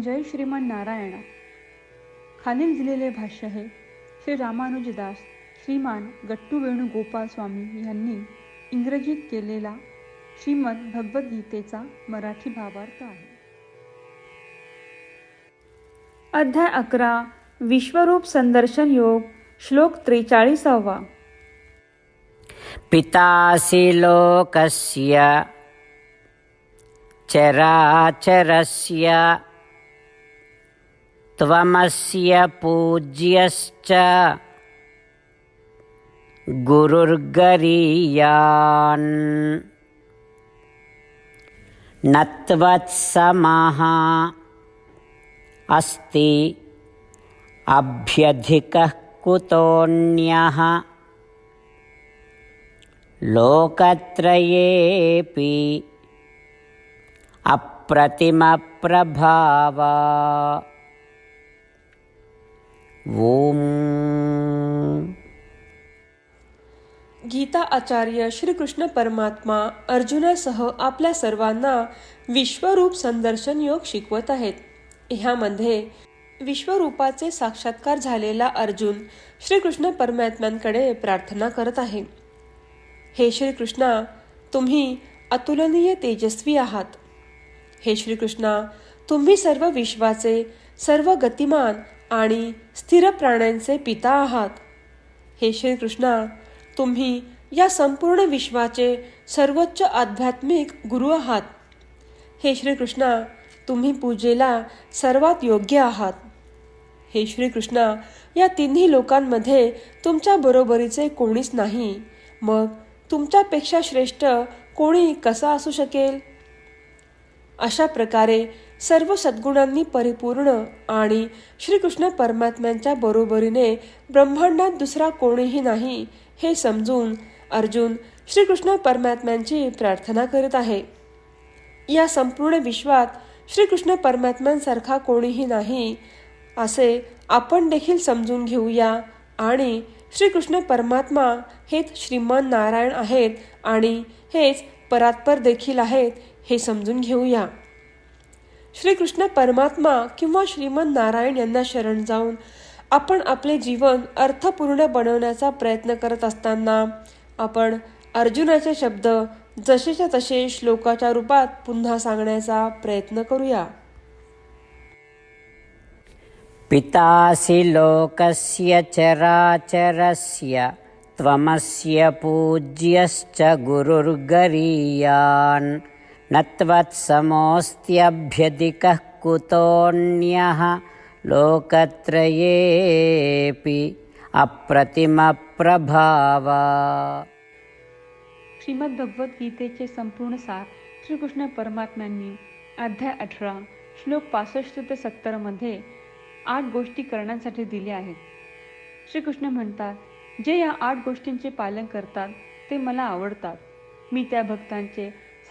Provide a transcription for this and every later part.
जय श्रीमान नारायणा. खालील दिलेले भाष्य हे श्री रामानुजदास श्रीमान गट्टू वेणुगोपाल स्वामी यांनी इंग्रजीत केलेला श्रीमद भगवद्गीतेचा मराठी भावार्थ आहे. अध्याय अकरा विश्वरूप संदर्शन योग श्लोक त्रेचाळीसावा. पितासि लोकस्य चराचरस्य त्वमस्य पूज्यश्च गुरुर्गरीयान्। न त्वत्समः अस्ति अभ्यधिकः कुतोऽन्यः। लोकत्रयेऽपि अप्रतिमप्रभावा ओम. गीता आचार्य श्रीकृष्ण परमात्मा अर्जुनासह आपल्या सर्वांना विश्वरूप संदर्शन योग शिकवत आहेत. ह्यामध्ये विश्वरूपाचे साक्षात्कार झालेला अर्जुन श्रीकृष्ण परमात्म्यांकडे प्रार्थना करत आहे. हे श्रीकृष्णा तुम्ही अतुलनीय तेजस्वी आहात. हे श्रीकृष्णा तुम्ही सर्व विश्वाचे सर्व गतिमान आणि स्थिर प्राण्यांचे पिता आहात. हे श्रीकृष्णा तुम्ही या संपूर्ण विश्वाचे सर्वोच्च आध्यात्मिक गुरु आहात. हे श्रीकृष्णा तुम्ही पूजेला सर्वात योग्य आहात. हे श्रीकृष्णा या तिन्ही लोकांमध्ये तुमच्या बरोबरीचे कोणीच नाही. मग तुमच्यापेक्षा श्रेष्ठ कोणी कसा असू शकेल? अशा प्रकारे सर्व सद्गुणांनी परिपूर्ण आणि श्रीकृष्ण परमात्म्यांच्या बरोबरीने ब्रह्मांडात दुसरा कोणीही नाही हे समजून अर्जुन श्रीकृष्ण परमात्म्यांची प्रार्थना करीत आहे. या संपूर्ण विश्वात श्रीकृष्ण परमात्म्यांसारखा कोणीही नाही असे आपण देखील समजून घेऊया आणि श्रीकृष्ण परमात्मा हेच श्रीमान नारायण आहेत आणि हेच परात्पर देखील आहेत हे समजून घेऊया. श्रीकृष्ण परमात्मा किंवा श्रीमन नारायण यांना शरण जाऊन आपण आपले जीवन अर्थपूर्ण बनवण्याचा प्रयत्न करत असताना आपण अर्जुनाचे शब्द जसेच्या तसे श्लोकाच्या रूपात पुन्हा सांगण्याचा प्रयत्न करूया. पितासि लोकस्य चराचरस्य त्वमस्य पूज्यश्च गुरुर्गरीयान् न त्वत्समोऽस्त्यभ्यधिकः कुतोऽन्यः लोकत्रयेऽपि अप्रतिमप्रभावा। श्रीमद्भगवद्गीतेचे संपूर्ण सार श्रीकृष्ण परमात्म्यांनी अध्याय अठरा श्लोक पासष्ट ते सत्तरमध्ये आठ गोष्टी करण्यासाठी दिल्या आहेत. श्रीकृष्ण म्हणतात जे या आठ गोष्टींचे पालन करतात ते मला आवडतात. मी त्या भक्तांचे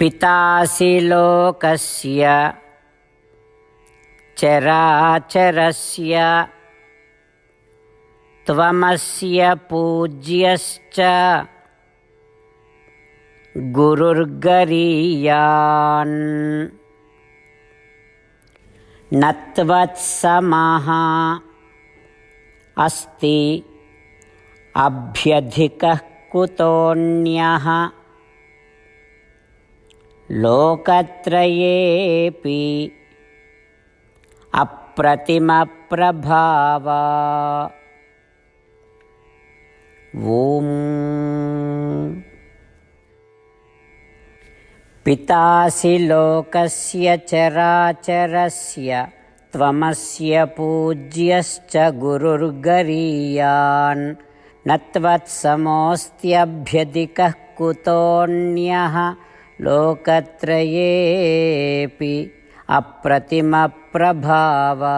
पितासि लोकस्य चराचरस्य त्वमस्य पूज्यश्च गुरुर्गरीयान्। न त्वत्समः अस्ति अभ्यधिकः कुतोऽन्यः लोकत्रयेऽपि अप्रतिमप्रभावा। ॐ पितासि लोकस्य चराचरस्य त्वमस्य पूज्यश्च गुरुर्गरीयान्। न त्वत्समोऽस्त्यभ्यधिकः कुतोऽन्यः। लोकत्रयेऽपि अप्रतिमप्रभावा।